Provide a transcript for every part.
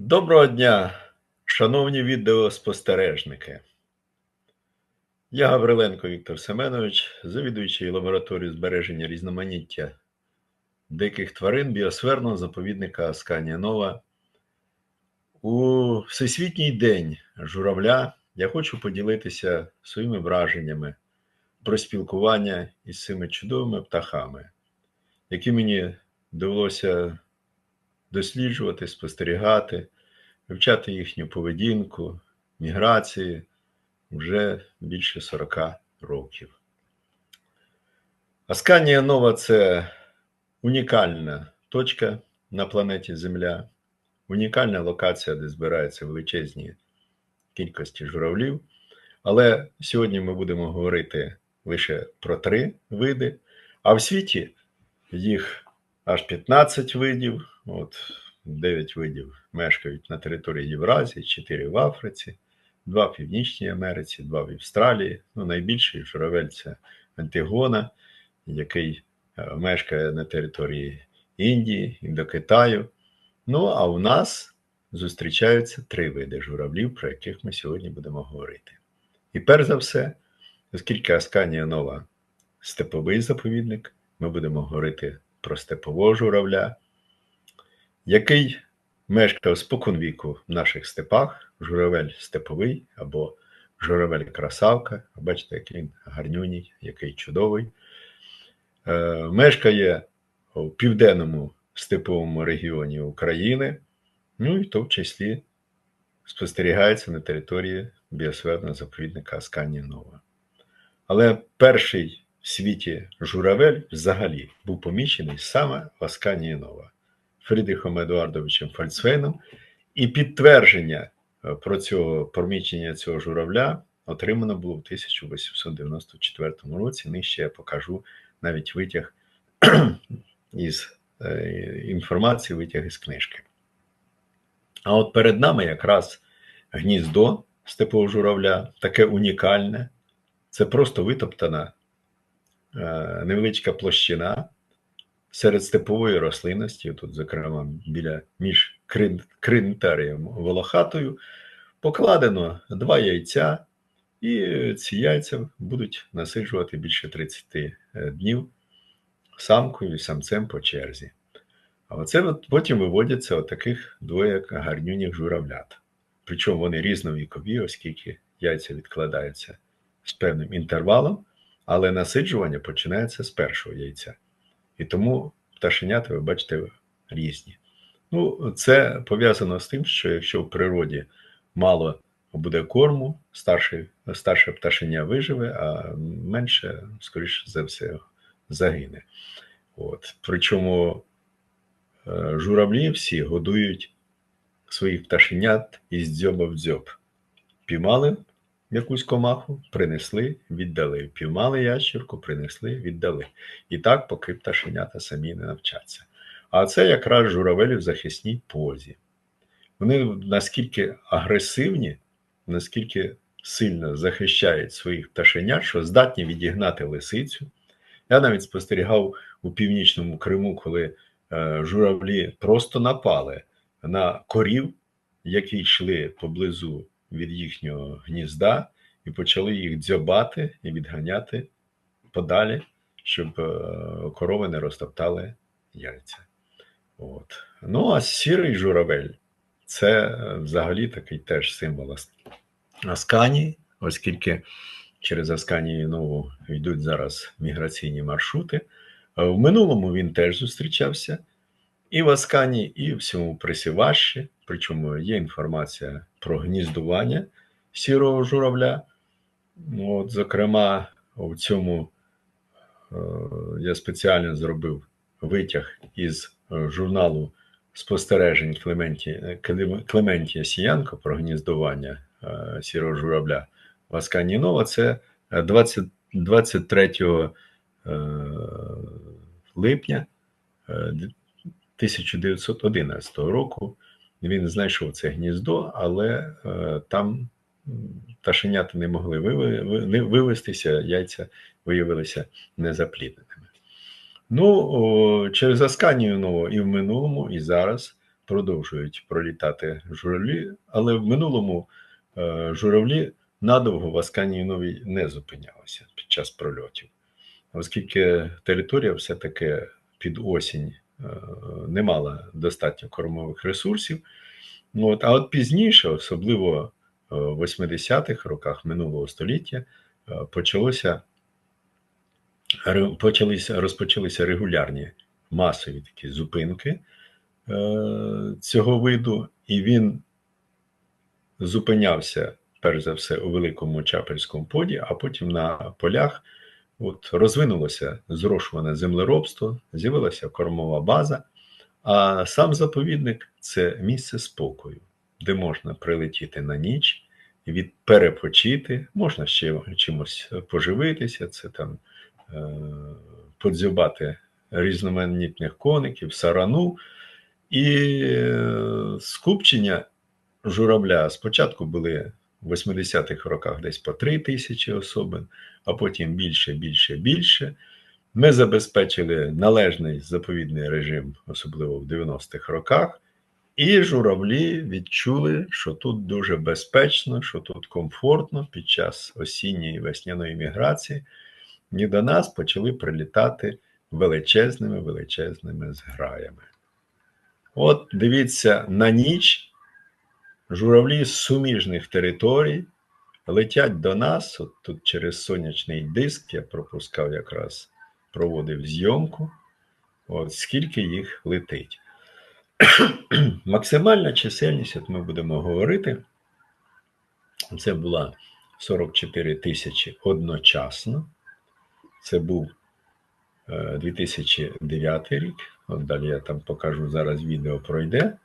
Доброго дня, шановні відеоспостережники. Я Гавриленко Віктор Семенович, завідуючий лабораторією збереження різноманіття диких тварин біосферного заповідника Асканія Нова. У Всесвітній день журавля я хочу поділитися своїми враженнями про спілкування із цими чудовими птахами, які мені довелося досліджувати, спостерігати, вивчати їхню поведінку, міграції вже більше 40 років. Асканія Нова це унікальна точка на планеті Земля, унікальна локація, де збираються величезні кількості журавлів. Але сьогодні ми будемо говорити лише про три види, а в світі їх аж 15 видів. От 9 видів мешкають на території Євразії, 4 в Африці, 2 в Північній Америці, 2 в Австралії. Ну, найбільший журавель це Антигона, який е, мешкає на території Індії, Індокитаю. Ну, а у нас зустрічаються три види журавлів, про яких ми сьогодні будемо говорити. І перш за все, оскільки Асканія нова степовий заповідник, ми будемо говорити про степового журавля, який мешкав споконвіку в наших степах, журавель степовий або журавель красавка. Бачите, який він гарнюній, який чудовий. Е, Мешкає у південному степовому регіоні України, ну і в тому числі спостерігається на території біосферного заповідника Асканія Нова. Але перший в світі журавель взагалі був помічений саме в Асканії Фрідрихом Едуардовичем Фальцвейном, і підтвердження е, про цього помічення цього журавля отримано було в 1894 році. Нижче я покажу навіть витяг із е, інформації, витяг із книжки. А от перед нами якраз гніздо степового журавля, таке унікальне, це просто витоптана Е, невеличка площина серед степової рослинності, тут, зокрема, біля між кринтарієм волохатою, покладено два яйця, і ці яйця будуть насиджувати більше 30 е, днів самкою і самцем по черзі. А оце от потім виводяться отаких двоє гарнюніх журавлят. Причому вони різновікові, оскільки яйця відкладаються з певним інтервалом, але насиджування починається з першого яйця. І тому пташенята, ви бачите, різні. Ну, Це пов'язано з тим, що якщо в природі мало буде корму, старше, старше пташеня виживе, а менше, скоріше за все, загине. От. Причому е, журавлі всі годують своїх пташенят із дзьоба в дзьоб. Піймали якусь комаху, принесли, віддали. Піймали ящірку, принесли, віддали. І так, поки пташенята самі не навчаться. А це якраз журавелі в захисній позі. Вони наскільки агресивні, наскільки сильно захищають своїх пташенят, що здатні відігнати лисицю. Я навіть спостерігав у північному Криму, коли е, журавлі просто напали на корів, які йшли поблизу від їхнього гнізда і почали їх дзьобати і відганяти подалі, щоб е, корови не розтоптали яйця. От. Ну, а сірий журавель це е, взагалі такий теж символ Асканії, оскільки через Асканію нову йдуть зараз міграційні маршрути. В минулому він теж зустрічався і в Аскані, і в всьому присіващі. Причому є інформація про гніздування сірого журавля. От, Зокрема, у цьому е, я спеціально зробив витяг із е, журналу спостережень Клементія, Клементія Сіянко про гніздування е, сірого журавля в Аскані Нова. Це 20, 23 липня 1911 року він знайшов це гніздо, але е, там пташенята не могли вивестися, яйця виявилися незаплідненими. Ну, о, через Асканію нову і в минулому, і зараз продовжують пролітати журавлі, але в минулому е, журавлі надовго в Асканії Новій не зупинялися під час прольотів, оскільки територія все-таки під осінь не мала достатньо кормових ресурсів. Ну, От, А от пізніше, особливо е, в 80-х роках минулого століття, е, почалося, почалися, розпочалися регулярні масові такі зупинки е, цього виду, і він зупинявся перш за все у великому чапельському поді, а потім на полях. От розвинулося зрошуване землеробство, з'явилася кормова база, а сам заповідник це місце спокою, де можна прилетіти на ніч, від перепочити, можна ще чимось поживитися, це там е, подзюбати різноманітних коників, сарану. І е, скупчення журавля спочатку були в 80-х роках десь по 3 тисячі особин, а потім більше, більше, більше. Ми забезпечили належний заповідний режим, особливо в 90-х роках, і журавлі відчули, що тут дуже безпечно, що тут комфортно під час осінньої весняної міграції, і до нас почали прилітати величезними величезними зграями. От дивіться, на ніч журавлі з суміжних територій летять до нас. От тут через сонячний диск я пропускав якраз проводив зйомку. От скільки їх летить. Максимальна чисельність, от ми будемо говорити, це була 44 тисячі одночасно. Це був 2009 рік. От далі я там покажу зараз відео пройде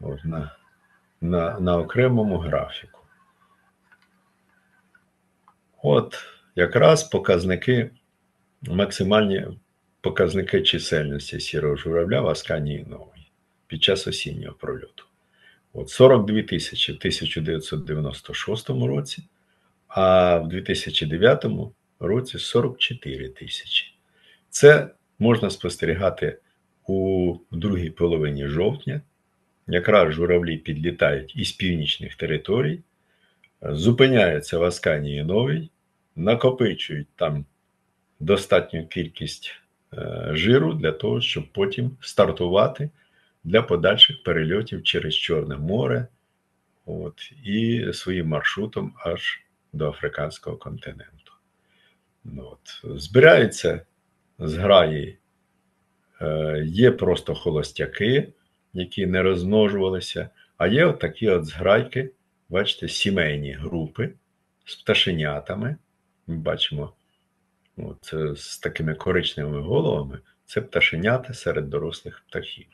от, на, на, на окремому графіку. От якраз показники, максимальні показники чисельності сірого журавля в Асканії Нової під час осіннього прольоту. От 42 тисячі в 1996 році, а в 2009 році 44 тисячі. Це можна спостерігати у другій половині жовтня. Якраз журавлі підлітають із північних територій, зупиняються в Асканії Новій, накопичують там достатню кількість е, жиру для того, щоб потім стартувати для подальших перельотів через Чорне море от, і своїм маршрутом аж до Африканського континенту. Ну, от. Збираються зграї, е, є просто холостяки, які не розмножувалися, а є от такі от зграйки, бачите, сімейні групи з пташенятами. Ми бачимо от, е, з такими коричневими головами це пташенята серед дорослих птахів.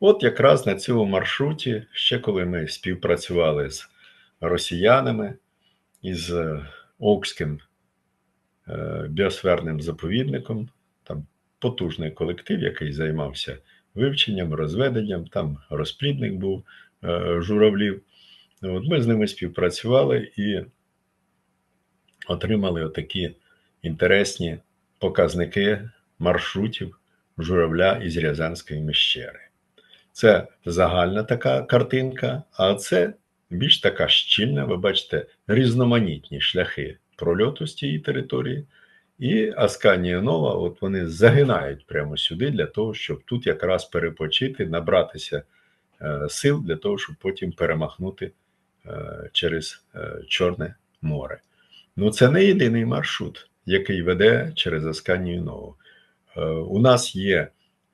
От якраз на цьому маршруті, ще коли ми співпрацювали з росіянами із Окським е, біосферним заповідником, там потужний колектив, який займався вивченням, розведенням, там розплідник був е, журавлів. От Ми з ними співпрацювали і отримали отакі інтересні показники маршрутів журавля із Рязанської міщери. Це загальна така картинка, а це більш така щільна, ви бачите, різноманітні шляхи прольоту з тієї території. І Асканія Нова, от вони загинають прямо сюди для того, щоб тут якраз перепочити, набратися е, сил для того, щоб потім перемахнути е, через е, Чорне море. Ну, це не єдиний маршрут, який веде через Асканію Нову. У нас є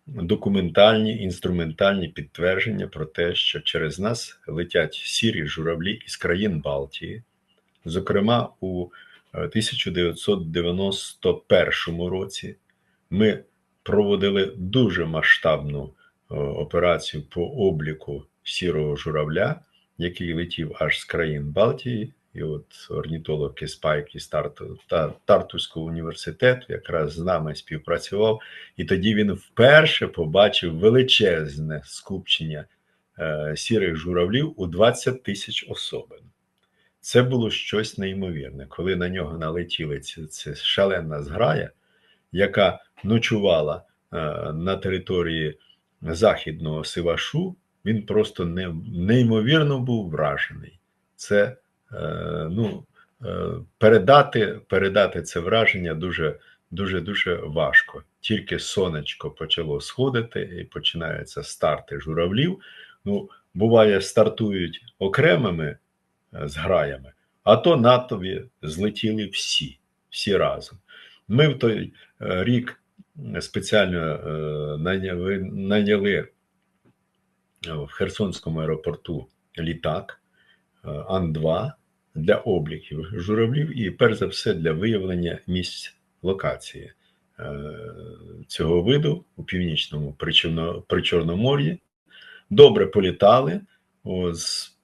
документальні інструментальні підтвердження про те, що через нас летять сірі журавлі із країн Балтії. Зокрема, у 1991 році ми проводили дуже масштабну операцію по обліку сірого журавля, який летів аж з країн Балтії. І от орнітолог Кеспайк із Тарту, та, Тартуського університету якраз з нами співпрацював, і тоді він вперше побачив величезне скупчення е, сірих журавлів у 20 тисяч особин. Це було щось неймовірне, коли на нього налетіли ці, це шалена зграя, яка ночувала е, на території західного Сивашу, він просто не, неймовірно був вражений. Це е, ну, е, передати передати це враження дуже дуже дуже важко. Тільки сонечко почало сходити і починаються старти журавлів. Ну, буває, стартують окремими е, зграями, а то натові злетіли всі, всі разом. Ми в той е, рік спеціально е, найняли, найняли в Херсонському аеропорту літак Ан-2 для обліків журавлів і, перш за все, для виявлення місць локації цього виду у північному Причорномор'ї добре політали,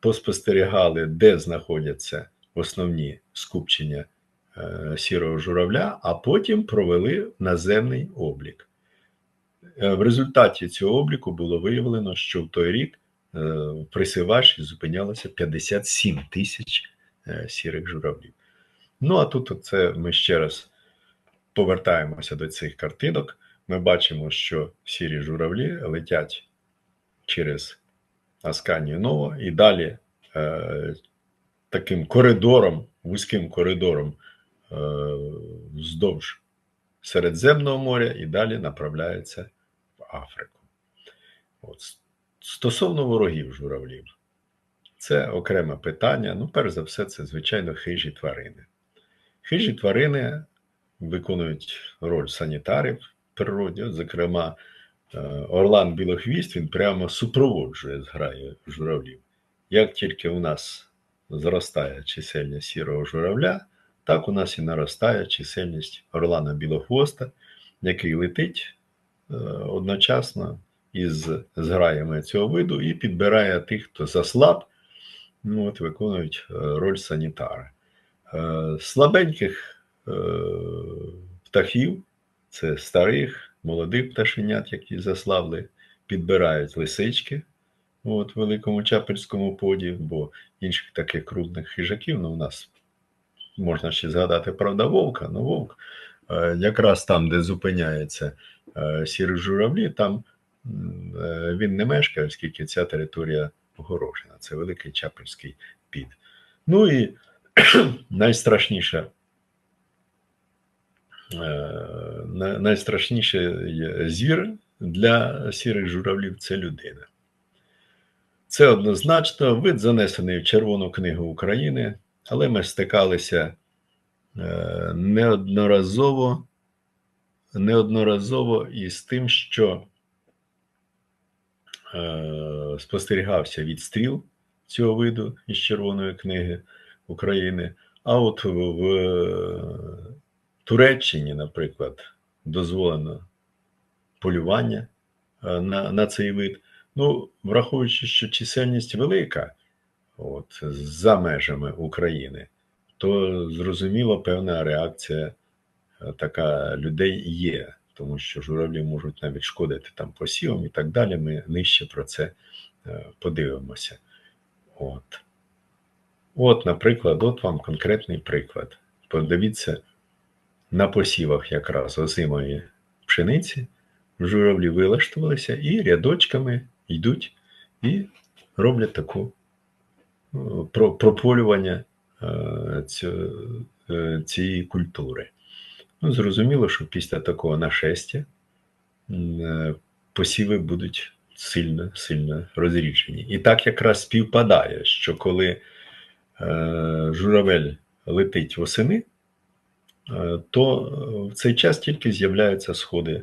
поспостерігали, де знаходяться основні скупчення е, сірого журавля, а потім провели наземний облік. Е, в результаті цього обліку було виявлено, що в той рік е, в присиваші зупинялося 57 тисяч сірих журавлів. Ну, а тут це ми ще раз повертаємося до цих картинок. Ми бачимо, що сірі журавлі летять через Асканію Нова і далі е, таким коридором, вузьким коридором е, вздовж Середземного моря і далі направляється в Африку. От. Стосовно ворогів журавлів, це окреме питання. Ну, перш за все, це, звичайно, хижі тварини. Хижі тварини виконують роль санітарів в природі, зокрема, Орлан Білохвіст він прямо супроводжує зграю журавлів. Як тільки у нас зростає чисельність сірого журавля, так у нас і наростає чисельність Орлана Білохвоста, який летить е, одночасно із зграями цього виду і підбирає тих, хто заслаб, ну, от виконують е, роль санітара. Слабеньких птахів, це старих молодих пташенят, які заславли, підбирають лисички от, в Великому Чапельському поді, бо інших таких крупних хижаків ну, у нас можна ще згадати правда вовка, ну вовк е, якраз там, де зупиняється е, сірі журавлі, там е, він не мешкає, оскільки ця територія огорожена. Це Великий Чапельський під. Ну і найстрашніша Е, найстрашніший звір для сірих журавлів це людина. Це однозначно вид занесений в Червону книгу України, але ми стикалися е, неодноразово неодноразово із тим, що е, спостерігався відстріл цього виду із Червоної книги України. А от в Туреччині, наприклад, дозволено полювання е, на на цей вид. Ну, враховуючи, що чисельність велика от, за межами України, то зрозуміло, певна реакція е, така людей є, тому що журавлі можуть навіть шкодити там посівам і так далі. Ми нижче про це е, подивимося. От, От, наприклад, от вам конкретний приклад. Подивіться на посівах якраз озимої пшениці журавлі вилаштувалися і рядочками йдуть і роблять таку ну, прополювання е, е, цієї культури. Ну, Зрозуміло, що після такого нашестя е, посіви будуть сильно сильно розріджені. І так якраз співпадає, що коли журавель летить восени, то е, в цей час тільки з'являються сходи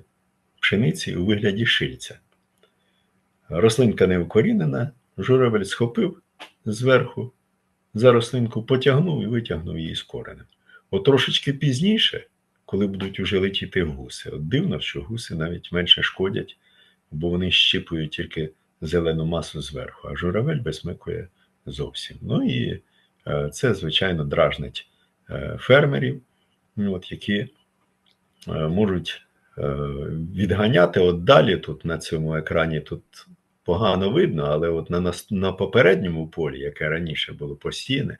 пшениці у вигляді шильця. Рослинка не вкорінена, журавель схопив зверху, за рослинку потягнув і витягнув її з коренем. От трошечки пізніше, коли будуть уже летіти гуси, от дивно, що гуси навіть менше шкодять, бо вони щипують тільки зелену масу зверху, а журавель безмикує зовсім. Ну і е, це, звичайно, дражнить фермерів от, які е, можуть е, відганяти от далі тут на цьому екрані тут погано видно, але от на на попередньому полі, яке раніше було постійне,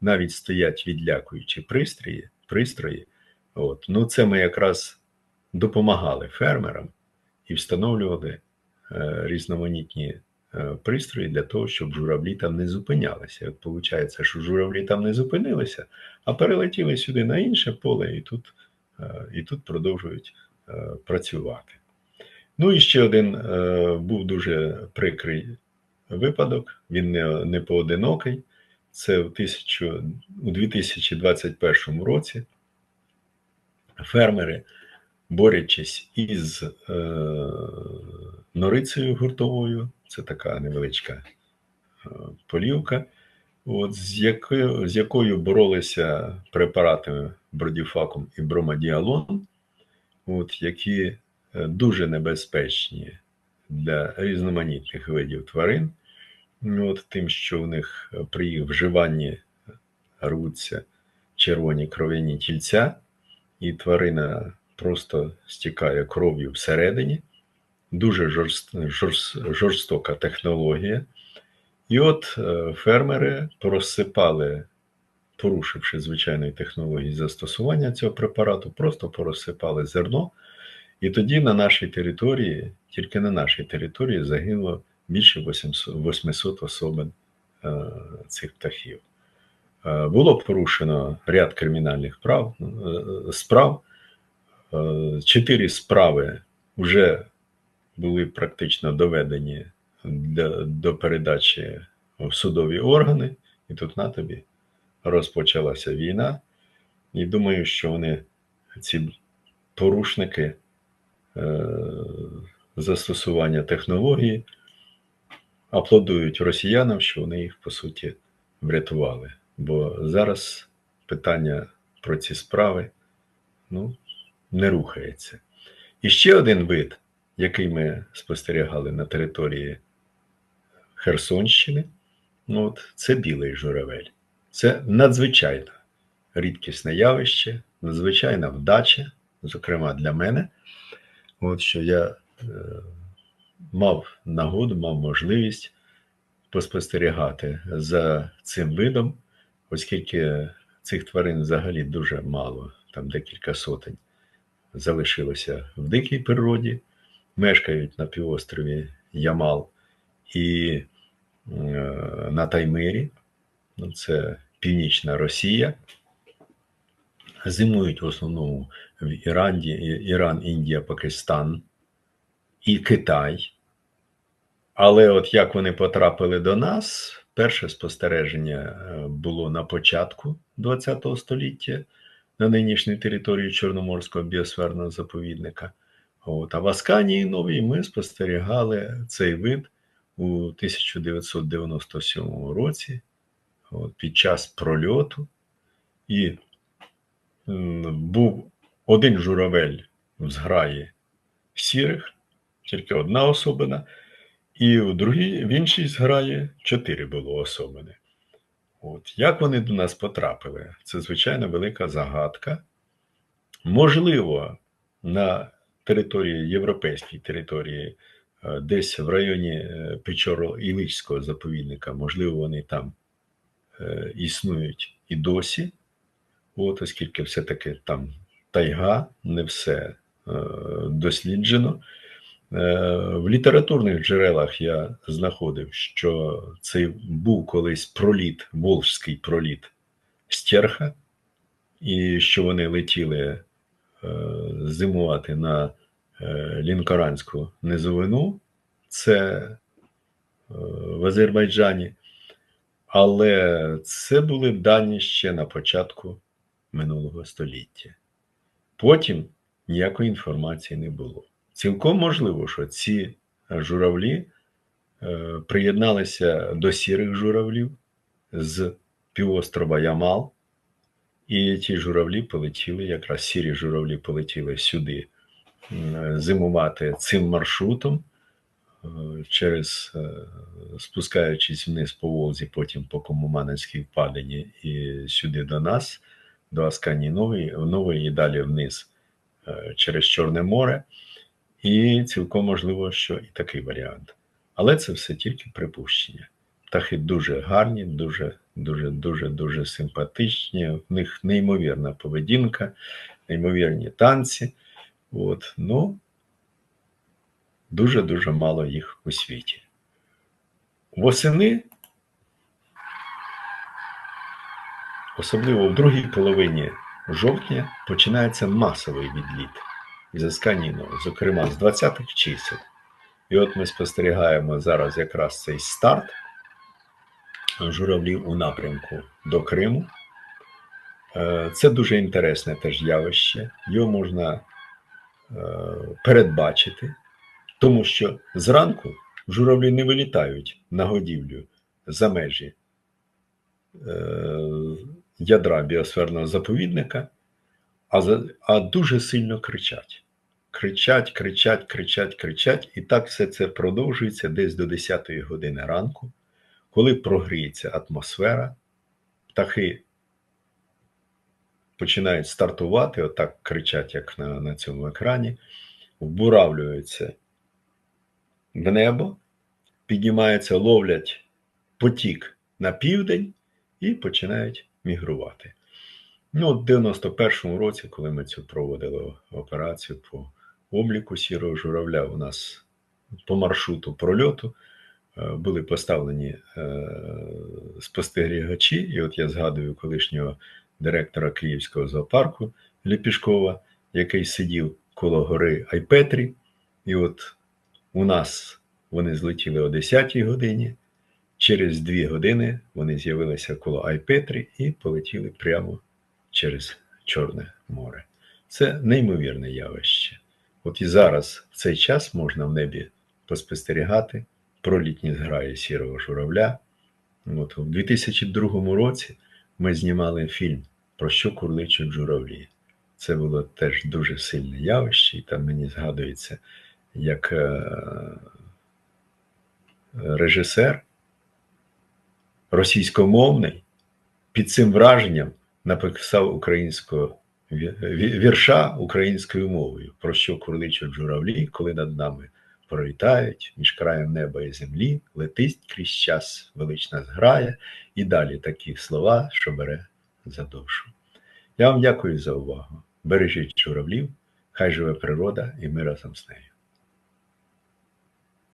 навіть стоять відлякуючі пристрої. пристрої. От. Ну, Це ми якраз допомагали фермерам і встановлювали е, різноманітні пристрої для того, щоб журавлі там не зупинялися. От виходить, що журавлі там не зупинилися, а перелетіли сюди на інше поле і тут, е, і тут продовжують е, працювати. Ну і ще один е, був дуже прикрий випадок, він не, не поодинокий. Це в тисячу, у 2021 році фермери, борючись із е, норицею гуртовою, це така невеличка е, полівка, от, з, якою, з якою боролися препаратами бродіфакум і бромадіалон, от, які е, дуже небезпечні для різноманітних видів тварин. От Тим, що в них при їх вживанні рвуться червоні кров'яні тільця, і тварина просто стікає кров'ю всередині. Дуже жорст, жорст, жорстока технологія. І от е, фермери просипали, порушивши звичайної технології застосування цього препарату, просто порозсипали зерно. І тоді на нашій території, тільки на нашій території, загинуло більше 800 особин е, цих птахів. Е, було порушено ряд кримінальних прав, справ. Чотири справи вже були практично доведені до, до передачі в судові органи, і тут на тобі розпочалася війна. І думаю, що вони, ці порушники застосування технології, аплодують росіянам, що вони їх по суті врятували. Бо зараз питання про ці справи ну, не рухається. І ще один вид, який ми спостерігали на території Херсонщини, ну, от, це білий журавель. Це надзвичайно рідкісне явище, надзвичайна вдача, зокрема для мене. От що я е, мав нагоду, мав можливість поспостерігати за цим видом, оскільки цих тварин взагалі дуже мало, там декілька сотень залишилося в дикій природі, мешкають на півострові Ямал і е, на Таймирі, ну, це Північна Росія. Зимують в основному в Іранді, Іран, Індія, Пакистан і Китай. Але от як вони потрапили до нас, перше спостереження е, було на початку ХХ століття на нинішній території Чорноморського біосферного заповідника. От, А в Асканії Новій ми спостерігали цей вид у 1997 році от, під час прольоту. І був один журавель в зграї сірих, тільки одна особина, і в другій, в іншій зграї чотири було особини. От. Як вони до нас потрапили? Це звичайно велика загадка. Можливо, на території європейській території, е, десь в районі е, печоро іличського заповідника, можливо, вони там е, існують і досі, От, оскільки все-таки там тайга, не все досліджено. В літературних джерелах я знаходив, що це був колись проліт, волжський проліт стерха, і що вони летіли зимувати на Лінкоранську низовину, це в Азербайджані. Але це були дані ще на початку минулого століття. Потім ніякої інформації не було. Цілком можливо, що ці журавлі е, приєдналися до сірих журавлів з півострова Ямал, і ті журавлі полетіли, якраз сірі журавлі полетіли сюди зимувати цим маршрутом, е, через е, спускаючись вниз по Волзі, потім по Комуманецькій впадині і сюди до нас до Асканії Нової, Нової і далі вниз е, через Чорне море. І цілком можливо, що і такий варіант. Але це все тільки припущення. Птахи дуже гарні, дуже, дуже, дуже, дуже симпатичні. В них неймовірна поведінка, неймовірні танці. От, ну, дуже-дуже мало їх у світі. Восени, особливо в другій половині жовтня, починається масовий відліт із Асканіну, зокрема з 20-х чисел. І от ми спостерігаємо зараз якраз цей старт журавлів у напрямку до Криму. Е, Це дуже інтересне теж явище. Його можна е, передбачити, тому що зранку журавлі не вилітають на годівлю за межі е, ядра біосферного заповідника, а, дуже сильно кричать. Кричать, кричать, кричать, кричать, і так все це продовжується десь до 10 години ранку, коли прогріється атмосфера, птахи починають стартувати, отак кричать, як на, на цьому екрані, вбуравлюються в небо, піднімаються, ловлять потік на південь і починають мігрувати. Ну, в 91-му році, коли ми цю проводили операцію по обліку сірого журавля, у нас по маршруту прольоту були поставлені е, спостерігачі, і от я згадую колишнього директора Київського зоопарку Ліпішкова, який сидів коло гори Айпетрі, і от у нас вони злетіли о 10-й годині. Через дві години вони з'явилися коло Айпетрі і полетіли прямо через Чорне море. Це неймовірне явище. От і зараз в цей час можна в небі поспостерігати про літні зграї сірого журавля. От у 2002 році ми знімали фільм про що курличуть журавлі. Це було теж дуже сильне явище, і там мені згадується, як е, режисер російськомовний під цим враженням написав українського ві- ві- вірша українською мовою, про що курличуть журавлі, коли над нами пролітають між краєм неба і землі, летить крізь час велична зграя, і далі такі слова, що бере за душу. Я вам дякую за увагу. Бережіть журавлів, хай живе природа, і ми разом з нею.